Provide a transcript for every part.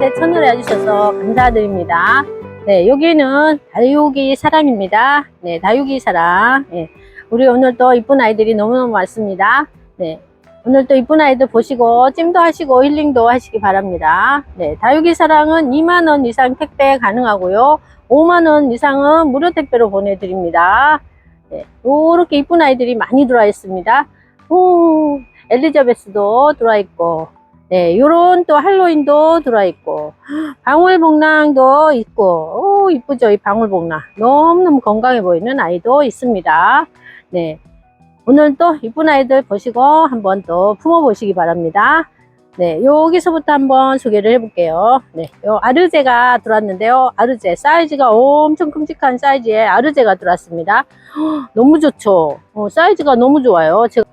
어, 제 채널에 와주셔서 감사드립니다. 네, 여기는 다육이 사람입니다. 네, 다육이 사람. 네, 우리 오늘 또 이쁜 아이들이 너무너무 많습니다. 네, 오늘 또 이쁜 아이들 보시고 찜도 하시고 힐링도 하시기 바랍니다. 네, 다육이 사랑은 2만원 이상 택배 가능하고요. 5만원 이상은 무료 택배로 보내드립니다. 네, 요렇게 이쁜 아이들이 많이 들어와 있습니다. 오, 엘리자베스도 들어와 있고, 네, 요런 또 할로윈도 들어와 있고, 방울복랑도 있고, 오, 이쁘죠, 이 방울복랑. 너무너무 건강해 보이는 아이도 있습니다. 네. 오늘 또 이쁜 아이들 보시고 한번 또 품어보시기 바랍니다. 네, 여기서부터 한번 소개를 해볼게요. 네, 요 아르제가 들어왔는데요. 아르제 사이즈가 엄청 큼직한 사이즈의 아르제가 들어왔습니다. 헉, 너무 좋죠. 어, 사이즈가 너무 좋아요. 제가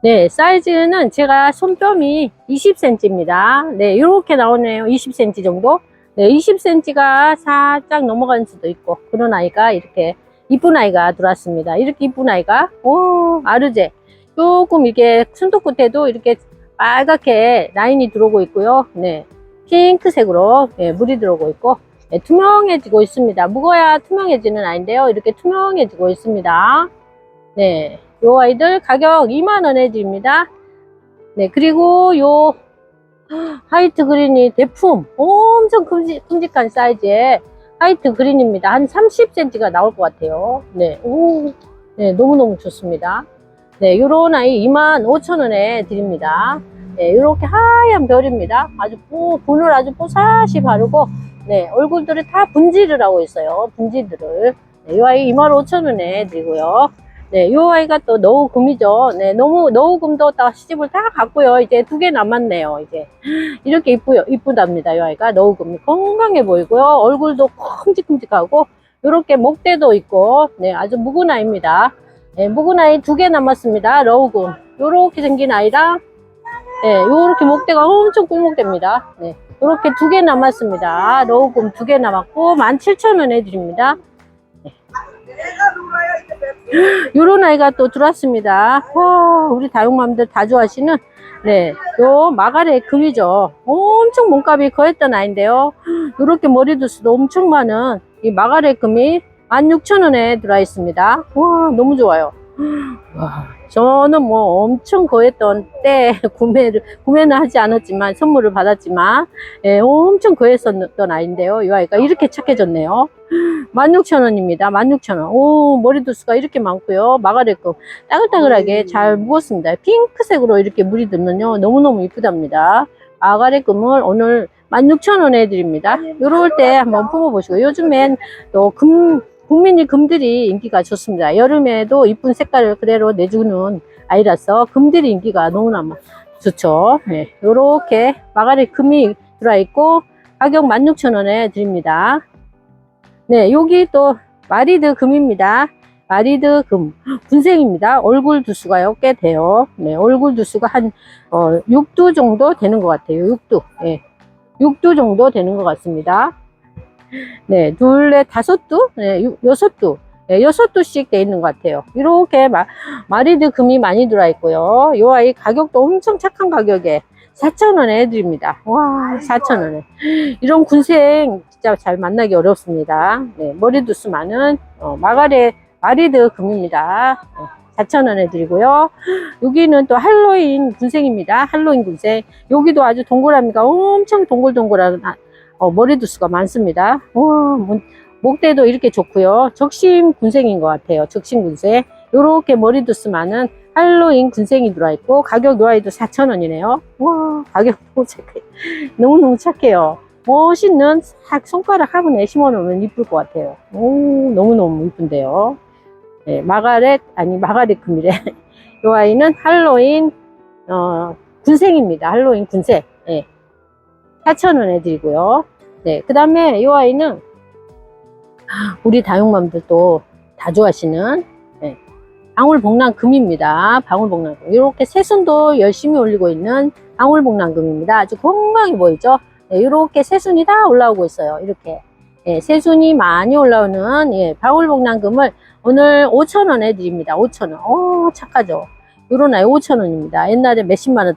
네, 사이즈는 제가 손뼘이 20cm입니다. 네, 이렇게 나오네요. 20cm 정도. 네, 20cm가 살짝 넘어가는 수도 있고 그런 아이가 이렇게 이쁜 아이가 들어왔습니다. 이렇게 이쁜 아이가 오 아르제 조금 이게 손톱 끝에도 이렇게 빨갛게 라인이 들어오고 있고요. 네, 핑크색으로 예, 물이 들어오고 있고 예, 투명해지고 있습니다. 묵어야 투명해지는 아이인데요. 이렇게 투명해지고 있습니다. 네, 요 아이들 가격 2만원에 드립니다. 네, 그리고 요 화이트 그린이 대품 엄청 큼직, 큼직한 사이즈의 화이트 그린입니다. 한 30cm가 나올 것 같아요. 네, 오, 네, 너무너무 좋습니다. 네, 요런 아이 25,000원에 드립니다. 네, 요렇게 하얀 별입니다. 아주 뽀, 분을 아주 뽀사시 바르고, 네, 얼굴들이 다 분질을 하고 있어요. 분질들을. 네, 요 아이 25,000원에 드리고요. 네, 요 아이가 또 너우금이죠. 네, 너무, 너우금도 다 시집을 다 갔고요. 이제 두 개 남았네요. 이제. 이렇게 이쁘요. 이쁘답니다. 요 아이가 너우금이 건강해 보이고요. 얼굴도 큼직큼직하고, 요렇게 목대도 있고, 네, 아주 묵은 아이입니다. 네, 묵은 아이 두 개 남았습니다. 러우금. 요렇게 생긴 아이랑, 네, 요렇게 목대가 엄청 꿀목대입니다. 네, 요렇게 두 개 남았습니다. 러우금 두 개 남았고, 17,000원에 드립니다. 요런 아이가 또 들어왔습니다. 와, 우리 다육맘들 다 좋아하시는, 네, 요 마가레 금이죠. 엄청 몸값이 거했던 아이인데요. 요렇게 머리두수도 엄청 많은 이 마가레 금이 16,000원에 들어와 있습니다. 와, 너무 좋아요. 와, 저는 뭐 엄청 거했던 때 구매를, 구매는 하지 않았지만 선물을 받았지만, 예, 엄청 거했었던 아이인데요. 이 아이가 이렇게 착해졌네요. 16,000원입니다. 16,000원. 오, 머리두수가 이렇게 많고요. 마가렛금 따글따글하게 잘 묵었습니다. 핑크색으로 이렇게 물이 들면요. 너무너무 이쁘답니다. 마가렛금을 오늘 16,000원에 드립니다. 요럴 때 한번 품어보시고 요즘엔 또 금, 국민이 금들이 인기가 좋습니다. 여름에도 이쁜 색깔을 그대로 내주는 아이라서 금들이 인기가 너무나 좋죠. 네, 요렇게 마가렛 금이 들어있고 가격 16,000원에 드립니다. 네, 여기 또 마리드 금입니다. 마리드 금 분생입니다. 얼굴 두수가요 꽤 돼요. 네, 얼굴 두수가 한 어, 6두 정도 되는 것 같아요. 6두. 네, 6두 정도 되는 것 같습니다. 네, 둘, 넷, 다섯 두, 네, 유- 여섯 두, 네, 여섯 두씩 돼 있는 것 같아요. 이렇게 마, 마리드 금이 많이 들어와 있고요. 이 아이 가격도 엄청 착한 가격에 4,000원에 해드립니다. 와, 4,000원에. 이런 군생 진짜 잘 만나기 어렵습니다. 네, 머리두수 많은 어, 마가레 마리드 금입니다. 네, 4,000원에 드리고요. 여기는 또 할로윈 군생입니다. 할로윈 군생. 여기도 아주 동그라미가 엄청 동글동글한 아, 어, 머리두수가 많습니다. 와, 뭐, 목대도 이렇게 좋고요. 적심 군생인 것 같아요. 적심 군생. 요렇게 머리두수 많은 할로윈 군생이 들어있고 가격 요 아이도 4,000원이네요. 와, 가격 너무 착해. 너무너무 착해요. 멋있는 싹 손가락 화분에 심어놓으면 이쁠 것 같아요. 오, 너무너무 이쁜데요. 네, 마가렛, 아니, 마가렛 금이래. 요 아이는 할로윈, 어, 군생입니다. 할로윈 군생. 네. 4,000원에 드리고요. 네, 그 다음에 이 아이는 우리 다육맘들도 다 좋아하시는 네, 방울복랑금입니다. 방울복랑금. 이렇게 새순도 열심히 올리고 있는 방울복랑금입니다. 아주 건강해 보이죠? 네, 이렇게 새순이 다 올라오고 있어요. 이렇게. 예, 새순이 많이 올라오는 예, 방울복랑금을 오늘 5,000원에 드립니다. 5,000원. 오, 착하죠? 요런 아이 5,000원입니다. 옛날에 몇십만 원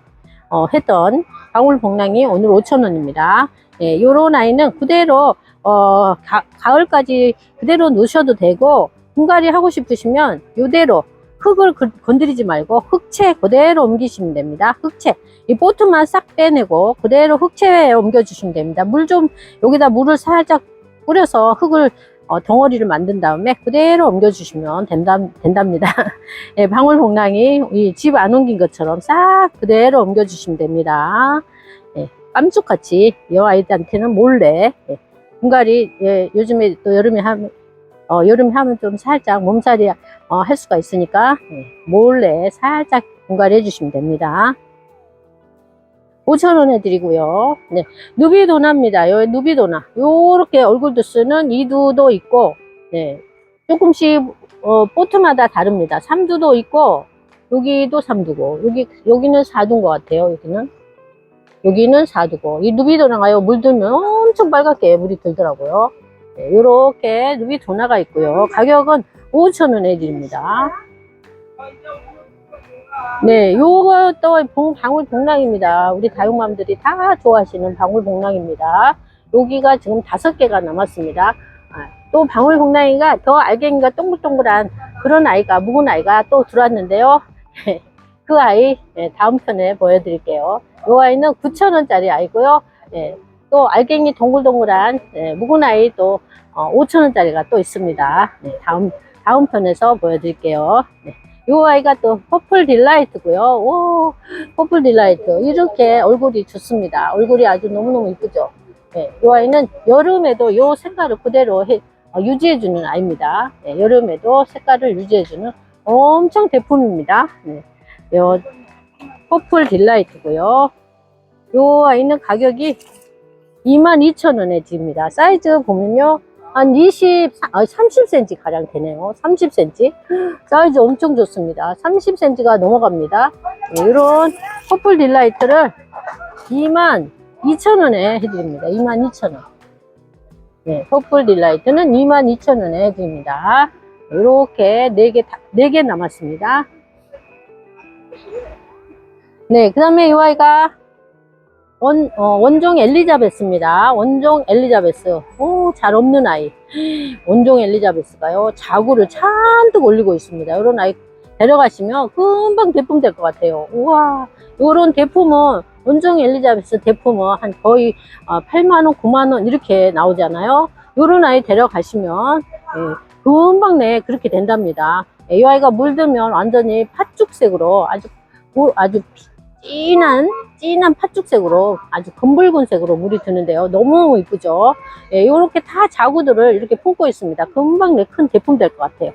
어, 했던 방울복랑이 오늘 5,000원입니다. 예, 요런 아이는 그대로, 어, 가, 가을까지 그대로 놓으셔도 되고, 분갈이 하고 싶으시면 요대로 흙을 그- 건드리지 말고 흙채 그대로 옮기시면 됩니다. 흙채. 이 보트만 싹 빼내고 그대로 흙채에 옮겨주시면 됩니다. 물 좀, 여기다 물을 살짝 뿌려서 흙을 어, 덩어리를 만든 다음에 그대로 옮겨주시면 된다, 된답니다. 예, 방울복랑이 집안 옮긴 것처럼 싹 그대로 옮겨주시면 됩니다. 예, 깜짝같이 이 아이들한테는 몰래 예, 분갈이 예, 요즘에 또 여름에 하면 어, 여름에 하면 좀 살짝 몸살이 어, 할 수가 있으니까 예, 몰래 살짝 분갈이 해주시면 됩니다. 5,000원 해드리고요. 네, 누비도나입니다. 요 누비도나. 요렇게 얼굴도 쓰는 이두도 있고, 네, 조금씩, 어, 보트마다 다릅니다. 삼두도 있고, 여기도 삼두고, 여기, 여기는 사두인 것 같아요, 여기는. 여기는 사두고. 이 누비도나가요, 물 들면 엄청 빨갛게 물이 들더라고요. 네, 요렇게 누비도나가 있고요. 가격은 5,000원 해드립니다. 네, 요것도 봉- 방울 복랑입니다. 우리 다육맘들이 다 좋아하시는 방울 복랑입니다. 여기가 지금 다섯 개가 남았습니다. 아, 또 방울 복랑이가 더 알갱이가 동글동글한 그런 아이가, 묵은 아이가 또 들어왔는데요. 그 아이 예, 다음 편에 보여드릴게요. 이 아이는 9,000원짜리 아이고요. 예, 또 알갱이 동글동글한 예, 묵은 아이 또 5,000원짜리가 또 있습니다. 네, 다음, 다음 편에서 보여드릴게요. 네. 요 아이가 또 퍼플 딜라이트고요. 오, 퍼플 딜라이트. 이렇게 얼굴이 좋습니다. 얼굴이 아주 너무너무 이쁘죠. 네, 요 아이는 여름에도 요 색깔을 그대로 해- 어, 유지해주는 아이입니다. 네, 여름에도 색깔을 유지해주는 엄청 대품입니다. 네, 요 퍼플 딜라이트고요. 요 아이는 가격이 22,000원에 집니다. 사이즈 보면요. 한 20, 아, 30cm 가량 되네요. 30cm. 사이즈 엄청 좋습니다. 30cm가 넘어갑니다. 네, 이런 퍼플 딜라이트를 22,000원에 해드립니다. 22,000원. 네, 퍼플 딜라이트는 22,000원에 해드립니다. 이렇게 4개, 4개 남았습니다. 네, 그 다음에 이 아이가 원, 어, 원종 엘리자베스입니다. 원종 엘리자베스. 오, 잘 없는 아이. 원종 엘리자베스가요, 자구를 잔뜩 올리고 있습니다. 이런 아이 데려가시면 금방 대품 될 것 같아요. 우와, 이런 대품은, 원종 엘리자베스 대품은 한 거의 8만원, 9만원 이렇게 나오잖아요. 이런 아이 데려가시면, 예, 금방 내 그렇게 된답니다. 예, 이 아이가 물들면 완전히 팥죽색으로 아주, 고- 아주 진한 진한 팥죽색으로 아주 검붉은 색으로 물이 드는데요. 너무 이쁘죠? 예, 요렇게 다 자구들을 이렇게 품고 있습니다. 금방 내큰 제품 될 것 같아요.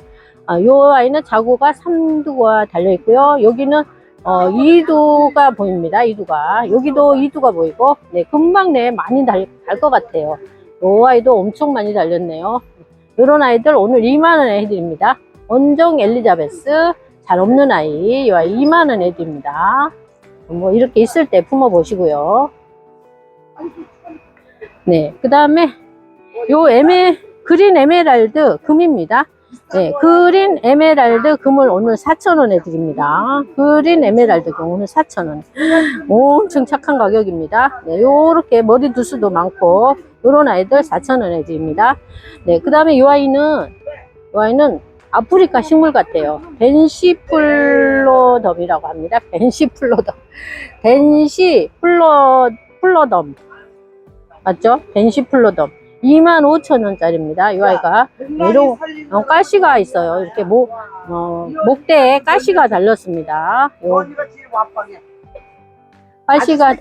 아, 요 아이는 자구가 3두가 달려 있고요. 여기는 어, 2두가 보입니다. 2두가. 여기도 2두가 보이고, 네, 금방 내 많이 달 것 같아요. 요 아이도 엄청 많이 달렸네요. 요런 아이들 오늘 2만원에 해드립니다. 원종 엘리자베스, 잘 없는 아이, 요 아이 2만원에 해드립니다. 뭐 이렇게 있을 때 품어 보시고요. 네, 그 다음에 요 에메 그린 에메랄드 금입니다. 네, 그린 에메랄드 금을 오늘 4,000원에 드립니다. 그린 에메랄드 금 오늘 4,000원. 엄청 착한 가격입니다. 네, 요렇게 머리 두수도 많고 요런 아이들 4,000원에 드립니다. 네, 그 다음에 요 아이는 요 아이는 아프리카 식물 같아요. 벤시플로덤이라고 합니다. 벤시플로덤. 벤시플로, 플로덤. 맞죠? 벤시플로덤. 25,000원짜리입니다. 이 아이가. 이런, 어, 가시가 있어요. 이렇게 목, 어, 목대에 가시가 달렸습니다. 요. 가시가.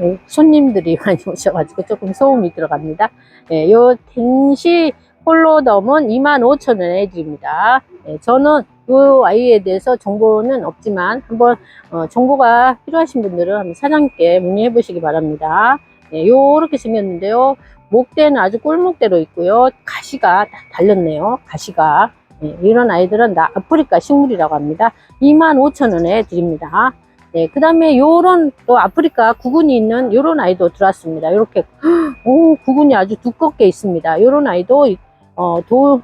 예, 손님들이 많이 오셔가지고 조금 소음이 들어갑니다. 예, 요 텐시 폴로덤은 25,000원에 해드립니다. 예, 저는 요 아이에 대해서 정보는 없지만 한번 어, 정보가 필요하신 분들은 한번 사장님께 문의해 보시기 바랍니다. 예, 요렇게 생겼는데요. 목대는 아주 꿀목대로 있고요. 가시가 다 달렸네요. 가시가. 예, 이런 아이들은 다 아프리카 식물이라고 합니다. 25,000원에 드립니다. 네, 그 다음에 요런 또 아프리카 구근이 있는 요런 아이도 들어왔습니다. 이렇게, 오, 구근이 아주 두껍게 있습니다. 요런 아이도, 어, 도,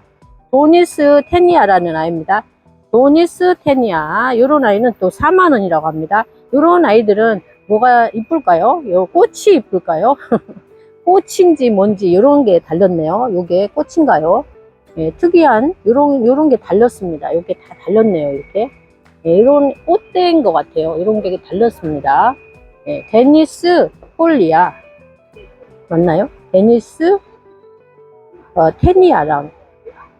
도니스 테니아라는 아이입니다. 도니스 테니아. 요런 아이는 또 4만원이라고 합니다. 요런 아이들은 뭐가 이쁠까요? 요 꽃이 이쁠까요? 꽃인지 뭔지 요런 게 달렸네요. 요게 꽃인가요? 예, 특이한 요런 요런 게 달렸습니다. 요게 다 달렸네요. 이렇게 예, 이런 꽃대인 것 같아요. 이런 게 달렸습니다. 예, 데니스 폴리아 맞나요? 데니스 어, 테니아랑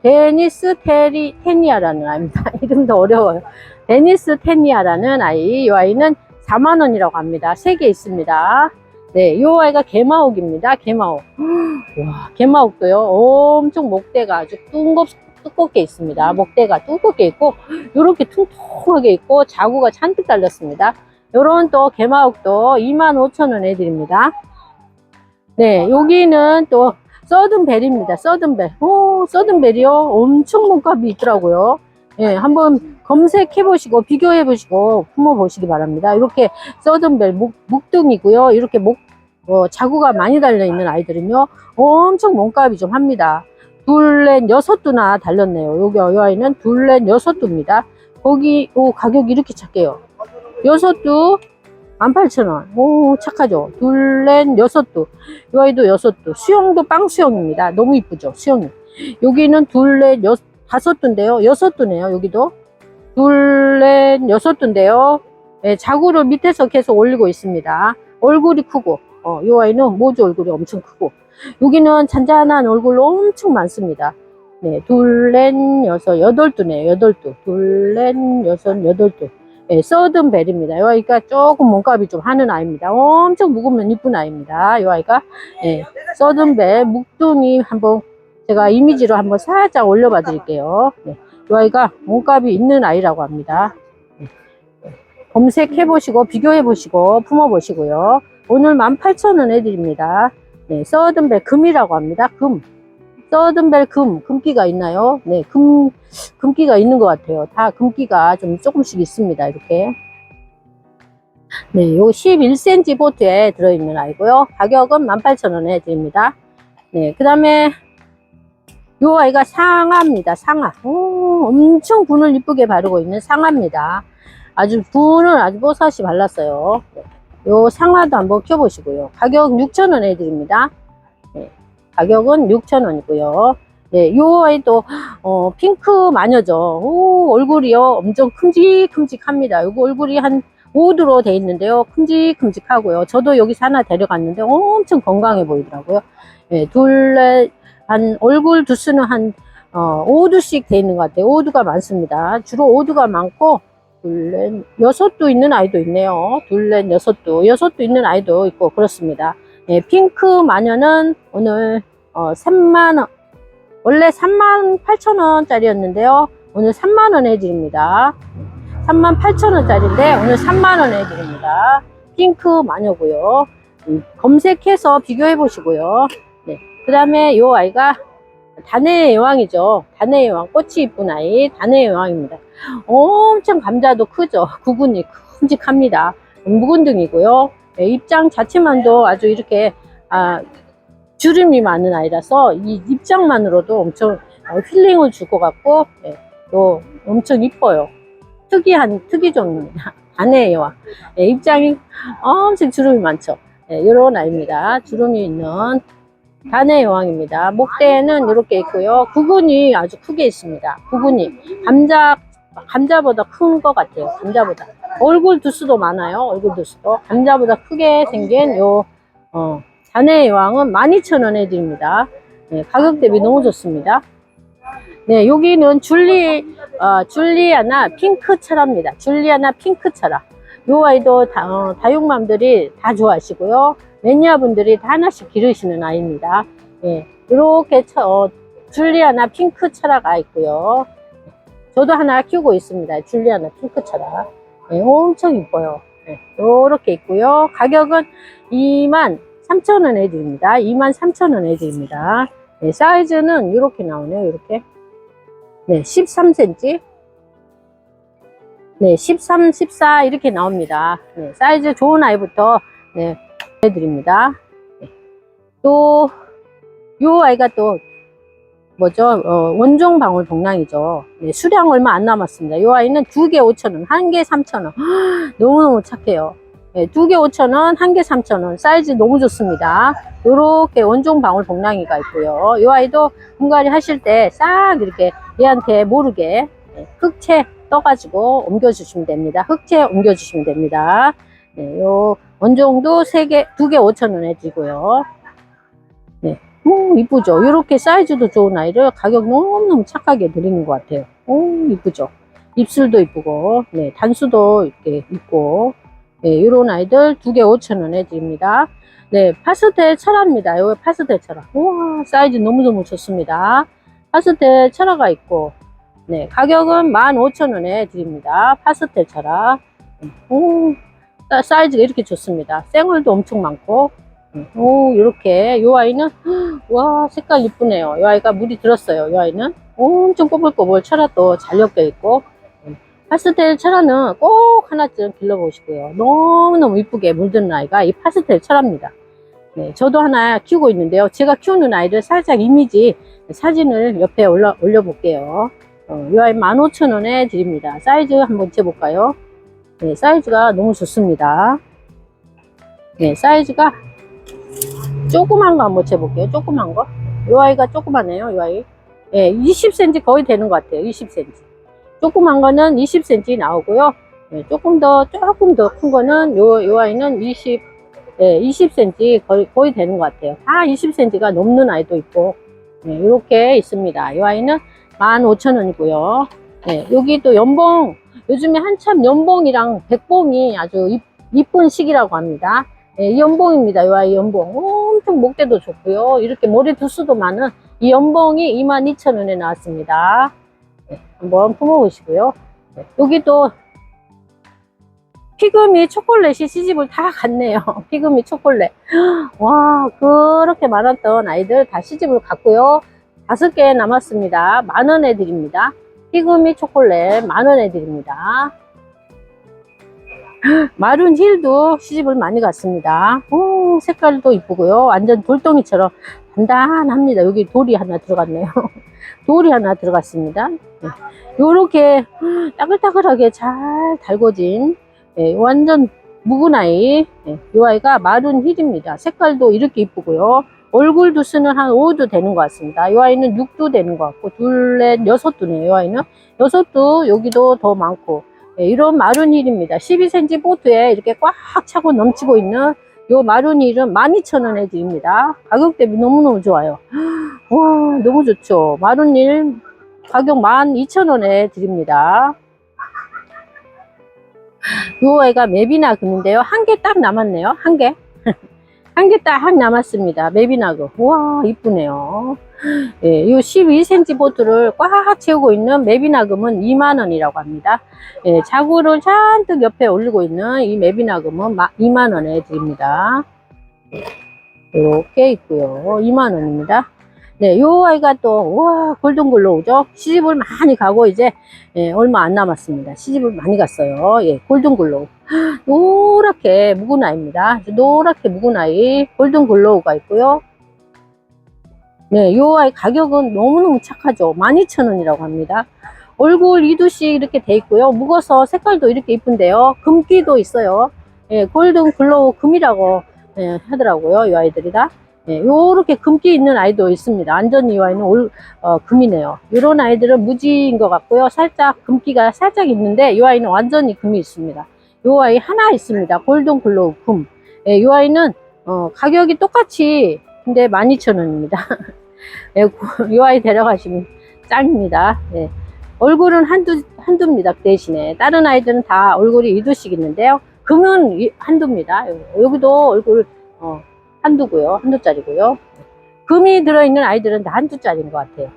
데니스 테리 테니아라는 아이입니다. 이름도 어려워요. 데니스 테니아라는 아이, 이 아이는 4만 원이라고 합니다. 3개 있습니다. 네, 이 아이가 개마옥입니다. 개마옥. 와, 개마옥도요. 엄청 목대가 아주 둥겁 두껍게 있습니다. 목대가 두껍게 있고 이렇게 퉁퉁하게 있고 자구가 잔뜩 달렸습니다. 요런 또 개마옥도 25,000원 해드립니다. 네, 여기는 또 서든벨입니다. 서든벨. 오, 서든벨이요. 엄청 몸값이 있더라고요. 예, 한번 검색해 보시고 비교해 보시고 품어 보시기 바랍니다. 이렇게 서든벨 목, 목등이고요. 이렇게 목 어, 자구가 많이 달려 있는 아이들은요. 엄청 몸값이 좀 합니다. 둘넷 여섯 두나 달렸네요. 여기 이 아이는 둘넷 여섯 두입니다. 거기 오 가격이 이렇게 착해요. 여섯 두 18,000원. 오, 착하죠? 둘 넷 여섯 두. 이 아이도 여섯 두. 수영도 빵 수영입니다. 너무 이쁘죠? 수영이. 여기는 둘 넷 여 다섯 두인데요. 여섯 두네요. 여기도. 둘 넷 여섯 두인데요. 예, 자구를 밑에서 계속 올리고 있습니다. 얼굴이 크고, 어, 이 아이는 모주 얼굴이 엄청 크고, 여기는 잔잔한 얼굴 엄청 많습니다. 네, 둘, 넷, 여섯, 여덟 두네, 여덟 두. 둘, 넷, 여섯, 여덟 두. 예, 서든 벨입니다. 이 아이가 조금 몸값이 좀 하는 아이입니다. 엄청 묵으면 이쁜 아이입니다. 이 아이가, 예, 서든 벨, 묵둥이 한번 제가 이미지로 한번 살짝 올려봐 드릴게요. 네, 이 아이가 몸값이 있는 아이라고 합니다. 네, 네, 검색해 보시고, 비교해 보시고, 품어 보시고요. 오늘 18,000원 해드립니다. 네, 서든벨 금이라고 합니다. 금. 서든벨 금, 금기가 있나요? 네, 금, 금기가 있는 것 같아요. 다 금기가 좀 조금씩 있습니다. 이렇게. 네, 요 11cm 보트에 들어있는 아이고요. 가격은 18,000원에 드립니다. 네, 그 다음에 요 아이가 상아입니다. 상아. 오, 엄청 분을 이쁘게 바르고 있는 상아입니다. 아주 분을 아주 뽀사시 발랐어요. 네, 요 상아도 한번 켜보시고요. 가격 6,000원 해드립니다. 네, 가격은 6,000원이고요. 네, 요 아이도, 어, 핑크 마녀죠. 오, 얼굴이요. 엄청 큼직큼직합니다. 요거 얼굴이 한 5두로 돼 있는데요. 큼직큼직하고요. 저도 여기서 하나 데려갔는데 엄청 건강해 보이더라고요. 네, 둘, 한, 얼굴 두수는 한, 어, 5두씩 돼 있는 것 같아요. 5두가 많습니다. 주로 5두가 많고, 둘, 넷, 여섯 두 있는 아이도 있네요. 둘, 넷, 여섯 두. 여섯 두 있는 아이도 있고, 그렇습니다. 예, 핑크 마녀는 오늘, 어, 3만원, 원래 3만 8천원짜리였는데요. 오늘 3만원 해드립니다. 3만 8천원짜리인데, 오늘 3만원 해드립니다. 핑크 마녀고요 음, 검색해서 비교해 보시고요. 네. 그 다음에 이 아이가 단의 여왕이죠. 단의 여왕, 꽃이 이쁜 아이, 단의 여왕입니다. 엄청 감자도 크죠. 구근이 큼직합니다. 묵은등이고요. 예, 입장 자체만도 아주 이렇게 아, 주름이 많은 아이라서 이 입장만으로도 엄청 어, 힐링을 줄 것 같고 예, 또 엄청 이뻐요. 특이한 특이종입니다. 단의 여왕. 예, 입장이 엄청 주름이 많죠. 예, 이런 아이입니다. 주름이 있는 단의 여왕입니다. 목대는 이렇게 있고요. 구근이 아주 크게 있습니다. 구근이 감자 감자보다 큰 것 같아요. 감자보다 얼굴 두수도 많아요. 얼굴 두수도 감자보다 크게 생긴 요 어, 단의 여왕은 12,000원 해드립니다. 네, 가격 대비 너무 좋습니다. 네, 여기는 줄리 어, 줄리아나 핑크 철화입니다. 줄리아나 핑크 철화. 요 아이도 다, 어, 다육맘들이 다 좋아하시고요. 매니아분들이 다 하나씩 기르시는 아이입니다. 예, 이렇게 처, 어, 줄리아나 핑크 철화가 있고요. 저도 하나 키우고 있습니다. 줄리아나 핑크 철화. 예, 엄청 이뻐요. 예, 이렇게 있고요. 가격은 2만 3천원 해드립니다. 2만 3천원 해드립니다. 네, 사이즈는 이렇게 나오네요. 이렇게. 네, 13cm. 네, 13, 14 이렇게 나옵니다. 네, 사이즈 좋은 아이부터 네, 해드립니다. 네. 또, 요 아이가 또 뭐죠? 어, 원종 방울 복랑이죠. 네, 수량 얼마 안 남았습니다. 이 아이는 두 개 5,000원, 한 개 3,000원. 너무너무 착해요. 네, 두개 5,000원, 한 개 3,000원. 사이즈 너무 좋습니다. 요렇게 원종 방울 복랑이가 있고요. 이 아이도 분갈이 하실 때 싹 이렇게 얘한테 모르게 네, 흑채 떠가지고 옮겨주시면 됩니다. 흑채 옮겨주시면 됩니다. 네, 요 원종도 세 개, 두개 5,000원 해주고요. 네, 오, 이쁘죠? 이렇게 사이즈도 좋은 아이를 가격 너무너무 착하게 드리는 것 같아요. 오, 이쁘죠? 입술도 이쁘고, 네, 단수도 이렇게 있고, 네, 이런 아이들 두 개 5,000원에 드립니다. 네, 파스텔 철화입니다. 여기 파스텔 철화. 우와, 사이즈 너무너무 좋습니다. 파스텔 철화가 있고, 네, 가격은 15,000원에 드립니다. 파스텔 철화. 오, 사- 사이즈가 이렇게 좋습니다. 생얼도 엄청 많고, 오, 이렇게. 요 아이는, 와, 색깔 이쁘네요. 요 아이가 물이 들었어요. 요 아이는. 엄청 꼬불꼬불 철화도 잘 엮여 있고, 파스텔 철화는 꼭 하나쯤 길러보시고요. 너무너무 이쁘게 물드는 아이가 이 파스텔 철화입니다. 네, 저도 하나 키우고 있는데요. 제가 키우는 아이를 살짝 이미지 사진을 옆에 올려, 올려볼게요. 어, 이 아이 15,000원에 드립니다. 사이즈 한번 재볼까요? 네, 사이즈가 너무 좋습니다. 네, 사이즈가 조그만 거 한번 재볼게요. 조그만 거. 이 아이가 조그마네요. 이 아이. 예, 20cm 거의 되는 것 같아요. 20cm. 조그만 거는 20cm 나오고요. 예, 조금 더, 조금 더 큰 거는 요, 요 아이는 20, 예, 20cm 거의, 거의 되는 것 같아요. 다 20cm가 넘는 아이도 있고, 예, 이렇게 있습니다. 이 아이는 15,000원이고요. 네, 여기 또 연봉, 요즘에 한참 연봉이랑 백봉이 아주 이- 이쁜 시기라고 합니다. 예, 이 연봉입니다. 이 아이 연봉. 엄청 목대도 좋고요. 이렇게 머리 두수도 많은 이 연봉이 22,000원에 나왔습니다. 네, 한번 품어보시고요. 네, 여기도 피그미 초콜릿이 시집을 다 갔네요. 피그미 초콜릿. 와, 그렇게 많았던 아이들 다 시집을 갔고요. 다섯 개 남았습니다. 만 원에 드립니다. 피그미 초콜릿 만 원에 드립니다. 마룬 힐도 시집을 많이 갔습니다. 오, 색깔도 이쁘고요. 완전 돌덩이처럼 단단합니다. 여기 돌이 하나 들어갔네요. 돌이 하나 들어갔습니다. 이렇게 따글따글하게 잘 달궈진 예, 완전 묵은 아이. 예, 이 아이가 마룬 힐입니다. 색깔도 이렇게 이쁘고요. 얼굴 두수는 한 5도 되는 것 같습니다. 이 아이는 6도 되는 것 같고, 둘, 넷, 여섯 도네요. 이 아이는 여섯도 여기도 더 많고, 예, 이런 마룬힐입니다. 12cm 보트에 이렇게 꽉 차고 넘치고 있는 요 마룬힐은 12,000원에 드립니다. 가격 대비 너무너무 좋아요. 와, 너무 좋죠. 마룬힐 가격 12,000원에 드립니다. 요 애가 맵이나 금인데요. 한 개 딱 남았네요. 한 개. 한 개딱 남았습니다. 맵이나그. 와, 이쁘네요. 예, 요 12cm 보트를 꽉 채우고 있는 맵이나금은 2만원이라고 합니다. 예, 자구를 잔뜩 옆에 올리고 있는 이 맵이나금은 2만원에 드립니다. 이렇게 있고요. 2만원입니다. 네, 요 아이가 또, 와, 골든글로우죠? 시집을 많이 가고 이제, 예, 얼마 안 남았습니다. 시집을 많이 갔어요. 예, 골든글로우. 노랗게 묵은 아이입니다. 노랗게 묵은 아이, 골든글로우가 있고요. 네, 요 아이 가격은 너무너무 착하죠. 12,000원이라고 합니다. 얼굴 이두씩 이렇게 돼 있고요. 묵어서 색깔도 이렇게 이쁜데요. 금기도 있어요. 예, 골든 글로우 금이라고 예, 하더라고요. 이 아이들이 다. 예, 요렇게 금기 있는 아이도 있습니다. 완전히 이 아이는 올, 어, 금이네요. 이런 아이들은 무지인 것 같고요. 살짝 금기가 살짝 있는데 이 아이는 완전히 금이 있습니다. 이 아이 하나 있습니다. 골든 글로우 금. 예, 이 아이는 어, 가격이 똑같이 근데 12,000원입니다. 예, 이 아이 데려가시면 짱입니다. 예. 얼굴은 한두, 한두입니다. 그 대신에. 다른 아이들은 다 얼굴이 이두씩 있는데요. 금은 이- 한두입니다. 여기도 얼굴, 어, 한두고요. 한두짜리고요. 금이 들어있는 아이들은 다 한두짜리인 것 같아요.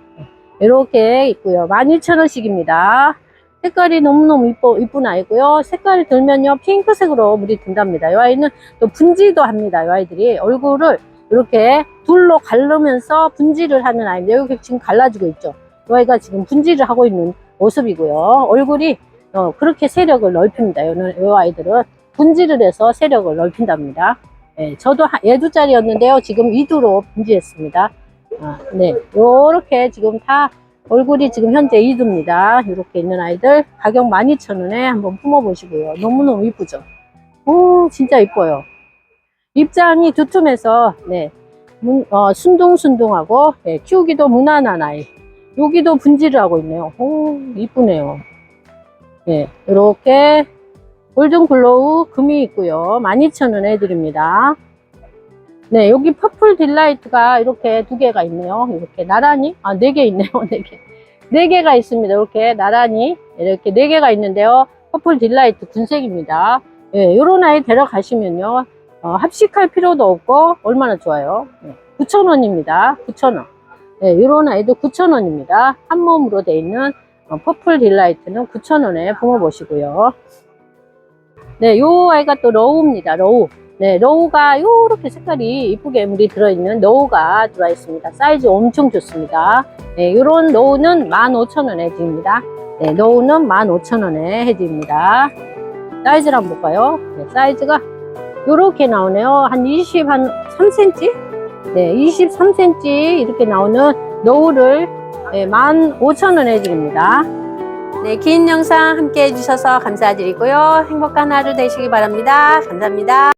이렇게 있고요. 12,000원씩입니다. 색깔이 너무너무 이뻐, 이쁜 아이고요. 색깔이 들면요. 핑크색으로 물이 든답니다. 이 아이는 또 분지도 합니다. 이 아이들이 얼굴을 이렇게 둘로 가르면서 분지를 하는 아이입니다. 여기 지금 갈라지고 있죠. 이 아이가 지금 분지를 하고 있는 모습이고요. 얼굴이 어, 그렇게 세력을 넓힙니다. 이, 이 아이들은 분지를 해서 세력을 넓힌답니다. 예, 저도 한- 예두 짜리였는데요. 지금 이두로 분지했습니다. 아, 네, 요렇게 지금 다 얼굴이 지금 현재 2두입니다. 이렇게 있는 아이들 가격 12,000원에 한번 품어보시고요. 너무너무 이쁘죠? 오, 진짜 이뻐요. 입장이 두툼해서, 네, 문- 어, 순둥순둥하고, 네, 키우기도 무난한 아이. 여기도 분질을 하고 있네요. 오, 이쁘네요. 네, 이렇게 골든 글로우 금이 있고요. 12,000원에 해드립니다. 네, 여기 퍼플 딜라이트가 이렇게 두 개가 있네요. 이렇게 나란히, 아, 네 개 있네요. 네 개. 네 개가 있습니다. 이렇게 나란히, 이렇게 네 개가 있는데요. 퍼플 딜라이트 군색입니다. 예, 요런 아이 데려가시면요. 어, 합식할 필요도 없고, 얼마나 좋아요. 네, 9,000원입니다. 9,000원. 예, 요런 아이도 9,000원입니다. 한 몸으로 돼 있는 어, 퍼플 딜라이트는 9,000원에 품어보시고요. 네, 요 아이가 또 러우입니다. 러우. 네, 러우가 요렇게 색깔이 이쁘게 물이 들어있는 러우가 들어와 있습니다. 사이즈 엄청 좋습니다. 네, 요런 러우는 15,000원에 드립니다. 네, 러우는 15,000원에 해드립니다. 사이즈를 한번 볼까요? 네, 사이즈가 요렇게 나오네요. 한 20, 한 3cm? 네, 23cm 이렇게 나오는 네, 15,000원에 해드립니다. 네, 긴 영상 함께 해주셔서 감사드리고요. 행복한 하루 되시기 바랍니다. 감사합니다.